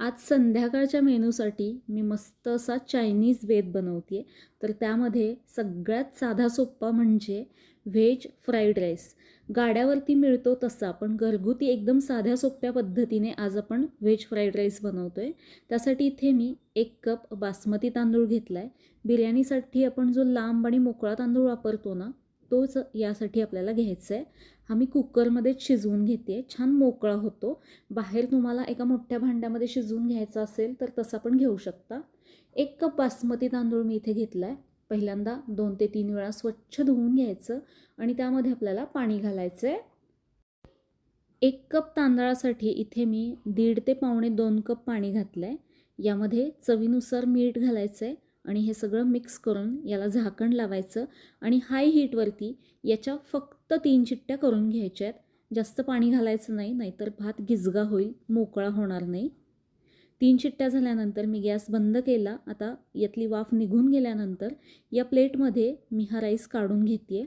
आज संध्याकाळच्या मेनूसाठी मी मस्त असा चायनीज वेद बनवते आहे तर त्यामध्ये सगळ्यात साधा सोप्पा म्हणजे व्हेज फ्राईड राईस. गाड्यावरती मिळतो तसा पण घरगुती एकदम साध्या सोप्या पद्धतीने आज आपण व्हेज फ्राईड राईस बनवतो आहे त्यासाठी इथे मी एक कप बासमती तांदूळ घेतला आहे बिर्याणीसाठी आपण जो लांब आणि मोकळा तांदूळ वापरतो ना तोच यासाठी आपल्याला घ्यायचा आहे हा मी कुकरमध्येच शिजवून घेते छान मोकळा होतो. बाहेर तुम्हाला एका मोठ्या भांड्यामध्ये शिजवून घ्यायचा असेल तर तसा पण घेऊ शकता. एक कप बासमती तांदूळ मी इथे घेतला आहे पहिल्यांदा दोन ते तीन वेळा स्वच्छ धुवून घ्यायचं आणि त्यामध्ये आपल्याला पाणी घालायचं आहे एक कप तांदळासाठी इथे मी दीड ते पावणे दोन कप पाणी घातलं आहे यामध्ये चवीनुसार मीठ घालायचं आहे आणि हे सगळं मिक्स करून याला झाकण लावायचं आणि हाय हीटवरती याच्या फक्त तीन चिट्ट्या करून घ्यायच्या आहेत. जास्त पाणी घालायचं नाही नाहीतर भात गिजगा होईल मोकळा होणार नाही. तीन चिट्ट्या झाल्यानंतर मी गॅस बंद केला. आता यातली वाफ निघून गेल्यानंतर या प्लेटमध्ये मी हा राईस काढून घेते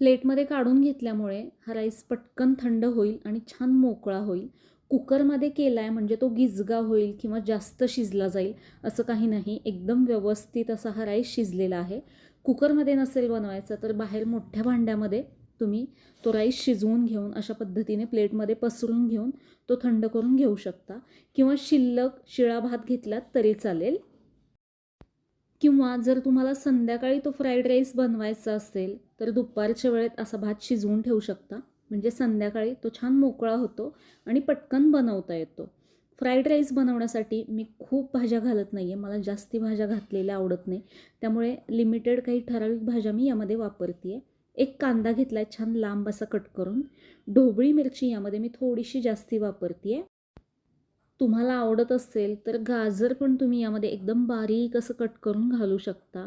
प्लेटमध्ये काढून घेतल्यामुळे हा राईस पटकन थंड होईल आणि छान मोकळा होईल. कुकरमध्ये केला आहे म्हणजे तो गिजगा होईल किंवा जास्त शिजला जाईल असं काही नाही. एकदम व्यवस्थित असा हा राईस शिजलेला आहे. कुकरमध्ये नसेल बनवायचा तर बाहेर मोठ्या भांड्यामध्ये तुम्ही तो राईस शिजवून घेऊन अशा पद्धतीने प्लेटमध्ये पसरून घेऊन तो थंड करून घेऊ शकता. किंवा शिल्लक शिळा भात घेतलात तरी चालेल. किंवा जर तुम्हाला संध्याकाळी तो फ्राईड राईस बनवायचा असेल तर दुपारच्या वेळेत असा भात शिजवून ठेवू शकता. म्हणजे संध्याकाळी तो छान मोकळा होतो आणि पटकन बनवता येतो. फ्राईड राईस बनवण्यासाठी मी खूप भाज्या घालत नाही आहे मला जास्ती भाज्या घातलेल्या आवडत नाही. त्यामुळे लिमिटेड काही ठराविक भाज्या मी यामध्ये वापरते आहे एक कांदा घेतला आहे छान लांब असा कट करून. ढोबळी मिरची यामध्ये मी थोडीशी जास्ती वापरते आहे तुम्हाला आवडत असेल तर गाजर पण तुम्ही यामध्ये एकदम बारीक असं कट करून घालू शकता.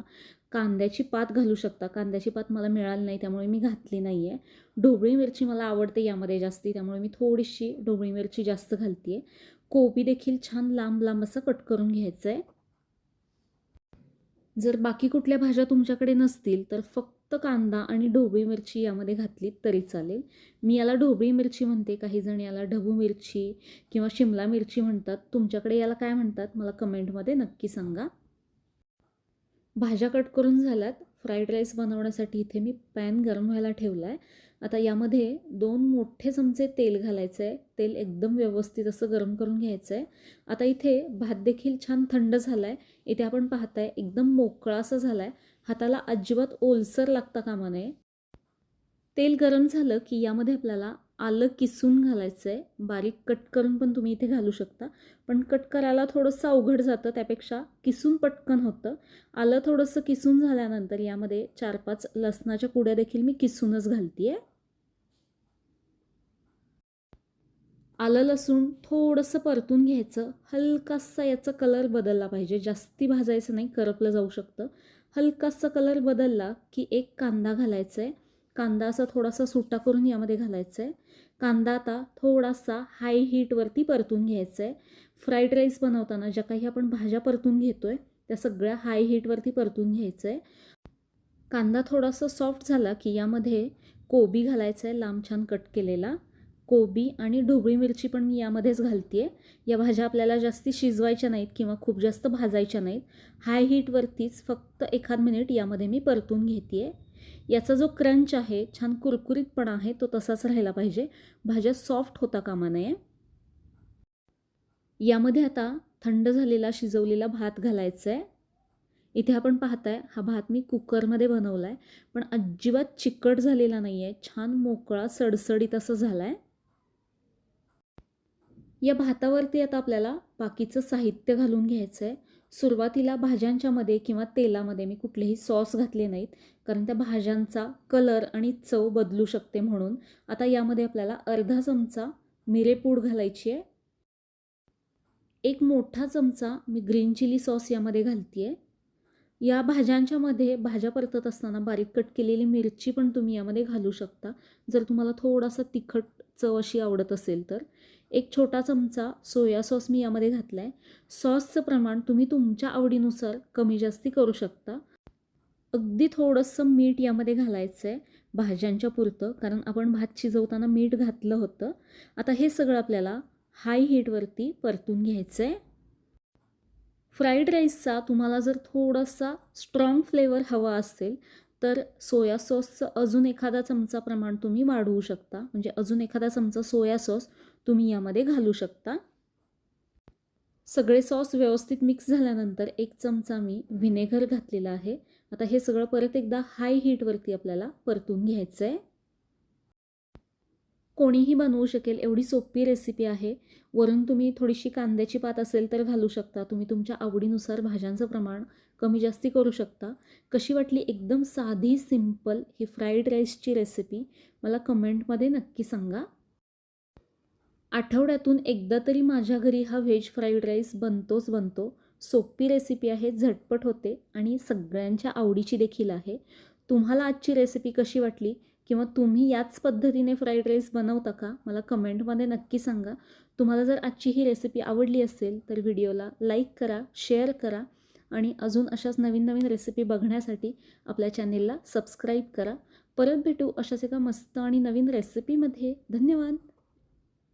कांद्याची पात घालू शकता. कांद्याची पात मला मिळाली नाही त्यामुळे मी घातली नाही आहे ढोबळी मिरची मला आवडते यामध्ये जास्ती त्यामुळे मी थोडीशी ढोबळी मिरची जास्त घालते आहे कोबी देखील छान लांब लांब असं कट करून घ्यायचं आहे जर बाकी कुठल्या भाज्या तुमच्याकडे नसतील तर फक्त कांदा आणि ढोबळी मिरची यामध्ये घातली तरी चालेल. मी याला ढोबळी मिरची म्हणते. काही जण याला ढबू मिरची किंवा शिमला मिरची म्हणतात. तुमच्याकडे याला काय म्हणतात? मला कमेंटमध्ये नक्की सांगा. भाज्या कट करून झाल्यात. फ्राईड राईस बनवण्यासाठी इथे मी पॅन गरम व्हायला ठेवला आहे आता यामध्ये दोन मोठे चमचे तेल घालायचं आहे तेल एकदम व्यवस्थित असं गरम करून घ्यायचं आहे आता इथे भात देखील छान थंड झाला आहे इथे आपण पाहताय एकदम मोकळा असा झाला आहे हाताला अजिबात ओलसर लागता कामा नये. तेल गरम झालं की यामध्ये आपल्याला आलं किसून घालायचं आहे बारीक कट करून पण तुम्ही इथे घालू शकता. पण कट करायला थोडंसं अवघड जातं त्यापेक्षा किसून पटकन होतं. आलं थोडंसं किसून झाल्यानंतर यामध्ये चार पाच लसणाच्या कुड्या देखील मी किसूनच घालते आहे आलं लसूण थोडंसं परतून घ्यायचं. हलकासा याचा कलर बदलला पाहिजे. जास्ती भाजायचं नाही करपलं जाऊ शकतं. हलकासा कलर बदलला की एक कांदा घालायचा आहे कांदा असा थोडासा सुट्टा करून यामध्ये घालायचा आहे. कांदा आता थोडासा हाय हीटवरती परतून घ्यायचा आहे. फ्राईड राईस बनवताना ज्या काही आपण भाज्या परतून घेतो आहे त्या सगळ्या हाय हीटवरती परतून घ्यायचं आहे. कांदा थोडासा सॉफ्ट झाला की यामध्ये कोबी घालायचा आहे लांब छान कट केलेला. कोबी आणि ढोबळी मिरची पण मी यामध्येच घालते आहे या भाज्या आपल्याला जास्ती शिजवायच्या नाहीत किंवा खूप जास्त भाजायच्या नाहीत. हाय हीटवरतीच फक्त एखाद मिनिट यामध्ये मी परतून घेते आहे याचा जो क्रंच आहे छान कुरकुरीतपणा आहे तो तसाच राहिला पाहिजे. भाज्या सॉफ्ट होता कामा नये. यामध्ये आता थंड झालेला शिजवलेला भात घालायचा आहे इथे आपण पाहताय हा भात मी कुकरमध्ये बनवला आहे पण अजिबात चिकट झालेला नाही आहे छान मोकळा सडसडीत असं झाला आहे या भातावरती आता आपल्याला बाकीचं साहित्य घालून घ्यायचं आहे सुरुवातीला भाज्यांच्यामध्ये किंवा तेलामध्ये मी कुठलेही सॉस घातले नाहीत कारण त्या भाज्यांचा कलर आणि चव बदलू शकते म्हणून. आता यामध्ये आपल्याला अर्धा चमचा मिरेपूड घालायची आहे. एक मोठा चमचा मी ग्रीन चिली सॉस यामध्ये घालते आहे या भाज्यांच्यामध्ये भाज्या परतत असताना बारीक कट केलेली मिरची पण तुम्ही यामध्ये घालू शकता. जर तुम्हाला थोडासा तिखट चव अशी आवडत असेल तर. एक छोटा चमचा सोया सॉस मी यामध्ये घातला आहे सॉसचं प्रमाण तुम्ही तुमच्या आवडीनुसार कमी जास्ती करू शकता. अगदी थोडंसं मीठ यामध्ये घालायचं आहे भाज्यांच्या पुरतं कारण आपण भात शिजवताना मीठ घातलं होतं. आता हे सगळं आपल्याला हाय हीटवरती परतून घ्यायचं आहे फ्राईड राईसचा तुम्हाला जर थोडासा स्ट्रॉंग फ्लेवर हवा असेल तर सोया सॉसचं अजून एखादा चमचा प्रमाण तुम्ही वाढवू शकता. म्हणजे अजून एखादा चमचा सोया सॉस तुम्ही यामध्ये घालू शकता. सगळे सॉस व्यवस्थित मिक्स झाल्यानंतर एक चमचा मी व्हिनेगर घातलेला आहे. आता हे सगळं परत एकदा हाय हीटवरती आपल्याला परतून घ्यायचं आहे कोणीही बनवू शकेल एवढी सोपी रेसिपी आहे. वरून तुम्ही थोडीशी कांद्याची पात असेल तर घालू शकता. तुम्ही तुमच्या आवडीनुसार भाज्यांचं प्रमाण कमी जास्ती करू शकता. कशी वाटली एकदम साधी सिंपल ही फ्राईड राईसची रेसिपी मला कमेंटमध्ये नक्की सांगा. आठवड्यातून एकदा तरी माझ्या घरी हा व्हेज फ्राईड राईस बनतोच बनतो. सोपी रेसिपी आहे झटपट होते आणि सगळ्यांच्या आवडीची देखील आहे. तुम्हाला आजची रेसिपी कशी वाटली? किंवा तुम्ही याच पद्धतीने फ्राईड राईस बनवता का? मला कमेंटमध्ये नक्की सांगा. तुम्हाला जर आजची ही रेसिपी आवडली असेल तर व्हिडिओला लाईक करा शेअर करा आणि अजून अशाच नवीन नवीन रेसिपी बघण्यासाठी आपल्या चॅनेलला सबस्क्राईब करा. परत भेटू अशाच एका मस्त आणि नवीन रेसिपीमध्ये धन्यवाद!